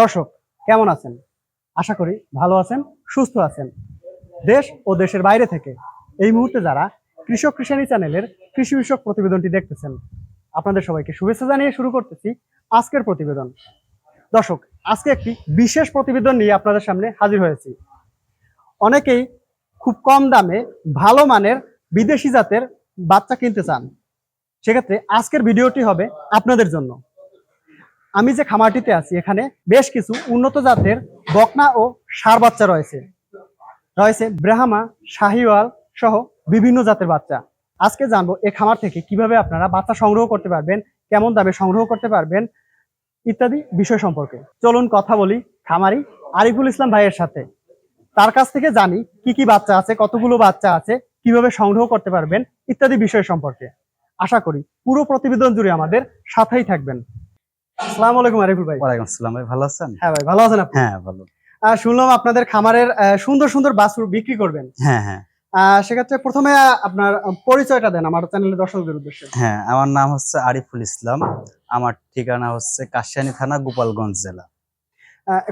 দর্শক, কেমন আছেন? আশা করি ভালো আছেন, সুস্থ আছেন। দেশ ও দেশের বাইরে থেকে এই মুহূর্তে যারা কৃষক কৃষাণী চ্যানেলের কৃষি বিষয়ক প্রতিবেদনটি দেখতেছেন, আপনাদের সবাইকে শুভেচ্ছা জানিয়ে শুরু করতেছি আজকের প্রতিবেদন। দর্শক, আজকে একটি বিশেষ প্রতিবেদন নিয়ে আপনাদের সামনে হাজির হয়েছি। অনেকেই খুব কম দামে ভালো মানের বিদেশি জাতের বাচ্চা কিনতে চান। সেক্ষেত্রে আজকের ভিডিওটি হবে আপনাদের জন্য। আমি যে খামারটিতে আছি, এখানে বেশ কিছু উন্নত জাতের বকনা ও সার বাচ্চা রয়েছে। রয়েছে ব্রাহ্মা, শাহিওয়াল সহ বিভিন্ন জাতের বাচ্চা। আজকে জানব এই খামার থেকে কীভাবে আপনারা বাচ্চা সংগ্রহ করতে পারবেন, কেমন দামে সংগ্রহ করতে পারবেন, ইত্যাদি বিষয় সম্পর্কে। চলুন কথা বলি খামারি আরিফুল ইসলাম ভাইয়ের সাথে। তার কাছ থেকে জানি কি কি বাচ্চা আছে, কতগুলো বাচ্চা আছে, কীভাবে সংগ্রহ করতে পারবেন, ইত্যাদি বিষয় সম্পর্কে। আশা করি পুরো প্রতিবেদন জুড়ে আমাদের সাথেই থাকবেন। আসসালামু আলাইকুম আরিফুল ভাই। ওয়ালাইকুম আসসালাম ভাই ভালো আছেন? হ্যাঁ ভাই ভালো আছেন আপনি? হ্যাঁ ভালো। শুনলাম আপনাদের খামারের সুন্দর সুন্দর বাছুর বিক্রি করবেন। হ্যাঁ হ্যাঁ। সেক্ষেত্রে প্রথমে আপনার পরিচয়টা দেন আমার চ্যানেলের দর্শকদের উদ্দেশ্যে। হ্যাঁ আমার নাম হচ্ছে আরিফুল ইসলাম। আমার ঠিকানা হচ্ছে কাশিয়ানী থানা গোপালগঞ্জ জেলা।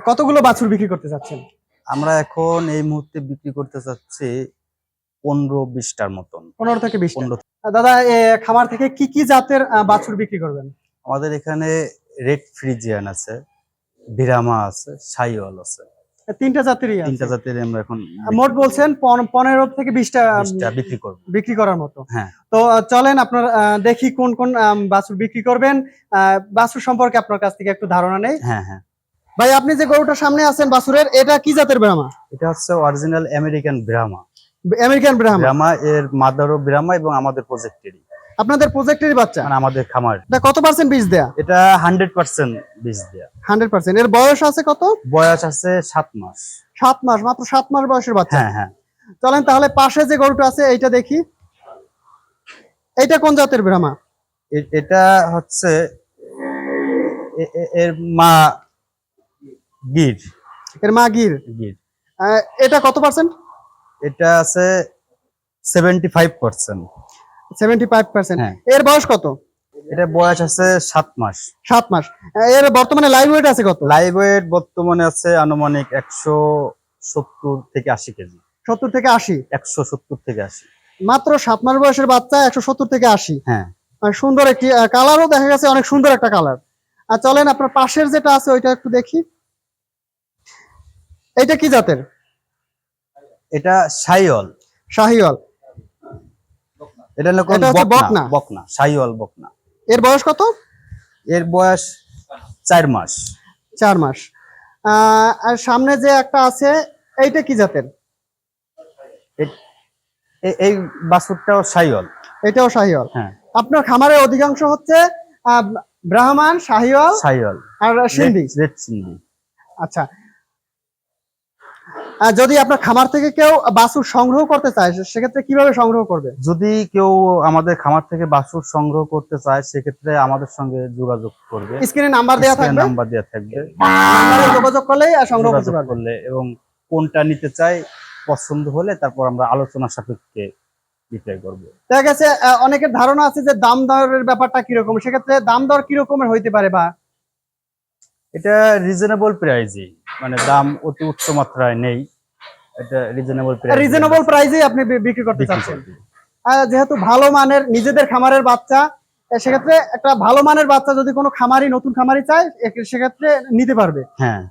কতগুলো বাছুর বিক্রি করতে চাচ্ছেন? আমরা এখন এই মুহূর্তে বিক্রি করতে চাচ্ছি পনেরো বিশটার মতন। পনেরো থেকে বিশ পনেরো দাদা খামার থেকে কি কি জাতের বাছুর বিক্রি করবেন? আমাদের এখানে রেড ফ্রিজিয়ান আছে বিরামা আছে সাইওয়াল আছে। তিনটা জাতেরই আছে। তিনটা জাতের আমরা এখন মোট বলছেন পন- পনেরো থেকে বিশটা বিক্রি করব। বিক্রি করার মতো। হ্যাঁ। তো চলেন আপনার দেখি কোন কোন বাছুর বিক্রি করবেন। আহ, বাছুর সম্পর্কে আপনার কাছ থেকে একটু ধারণা নেই। হ্যাঁ হ্যাঁ। ভাই আপনি যে গরুটার সামনে আছেন বাছুরের এটা কি জাতের ব্রাহ্মা এটা হচ্ছে original American Brahma American Brahma Brahma এর মাদারও ব্রাহ্মা এবং আমাদের প্রজেক্টেরই আপনাদের প্রজেক্টের বাচ্চা? মানে আমাদের খামার। এটা কত পার্সেন্ট বীজ দেয়া? এটা হান্ড্রেড পার্সেন্ট বীজ দেয়া। হান্ড্রেড পার্সেন্ট এর বয়স আছে কত? বয়স আছে সাত মাস। সাত মাস মাত্র সাত মাস বয়সের বাচ্চা। হ্যাঁ হ্যাঁ। চলেন তাহলে পাশে যে গরুটা আছে এইটা দেখি। এইটা কোন জাতের ব্রাহ্মা এটা হচ্ছে এর মা গির। এর মা গির। গির। এটা কত পার্সেন্ট এটা আছে seventy five percent seventy five percent. হ্যাঁ। এর বয়স কত? এটা বয়স আছে সাত মাস। সাত মাস। এর বর্তমানে লাইভ ওয়েট আছে কত? লাইভ ওয়েট বর্তমানে আছে আনুমানিক একশো সত্তর থেকে আশি কেজি। সত্তর থেকে আশি? একশো সত্তর থেকে আশি। মাত্র সাত মাস বয়সের বাচ্চা একশো সত্তর থেকে আশি। হ্যাঁ। সুন্দর একটি কালারও দেখা গেছে অনেক সুন্দর একটা কালার আর চলেন আপনার পাশের যেটা আছে ওইটা একটু দেখি। এইটা কি জাতের? এটা সাইওয়াল শাহিওয়াল। এটা হলো বকনা। বকনা। সাইওয়াল বকনা। এর বয়স কত? এর বয়স চার মাস। চার মাস। আর সামনে যে একটা আছে এইটা কি জাতের? এই বাছুরটাও সাইওয়াল। এটাও শাহিওয়াল হ্যাঁ। আপনার খামারের অধিকাংশ হচ্ছে ব্রাহ্মণ শাহিওয়াল সাইওয়াল। আর সিন্ধি। আচ্ছা। যদি আপনার খামার থেকে কেউ বাছুর সংগ্রহ করতে চায় সেক্ষেত্রে কীভাবে সংগ্রহ করবে? যদি কেউ আমাদের খামার থেকে বাছুর সংগ্রহ করতে চায় সেক্ষেত্রে আমাদের সঙ্গে যোগাযোগ করবে। স্ক্রিনে নাম্বার দেওয়া থাকবে। নাম্বার দেওয়া থাকবে। যোগাযোগ করলে আর সংগ্রহ করতে পারবে। করলে এবং কোনটা নিতে চাই পছন্দ হলে তারপর আমরা আলোচনা সাপেক্ষে বিক্রয় করব। দেখা গেছে অনেকের ধারণা আছে যে দাম দরের ব্যাপারটা কীরকম। সেক্ষেত্রে দাম দর কিরকমের হইতে পারে বা এটা রিজনেবল প্রাইজে মানে দাম অতি উচ্চ মাত্রায় নেই। এটা রিজনেবল প্রাইস রিজনেবল প্রাইজে আপনি বিক্রি করতে চাচ্ছেন। আর যেহেতু ভালো মানের নিজেদের খামারের বাচ্চা সেক্ষেত্রে একটা ভালো মানের বাচ্চা যদি কোনো খামারি নতুন খামারি চায় সেক্ষেত্রে নিতে পারবে। হ্যাঁ।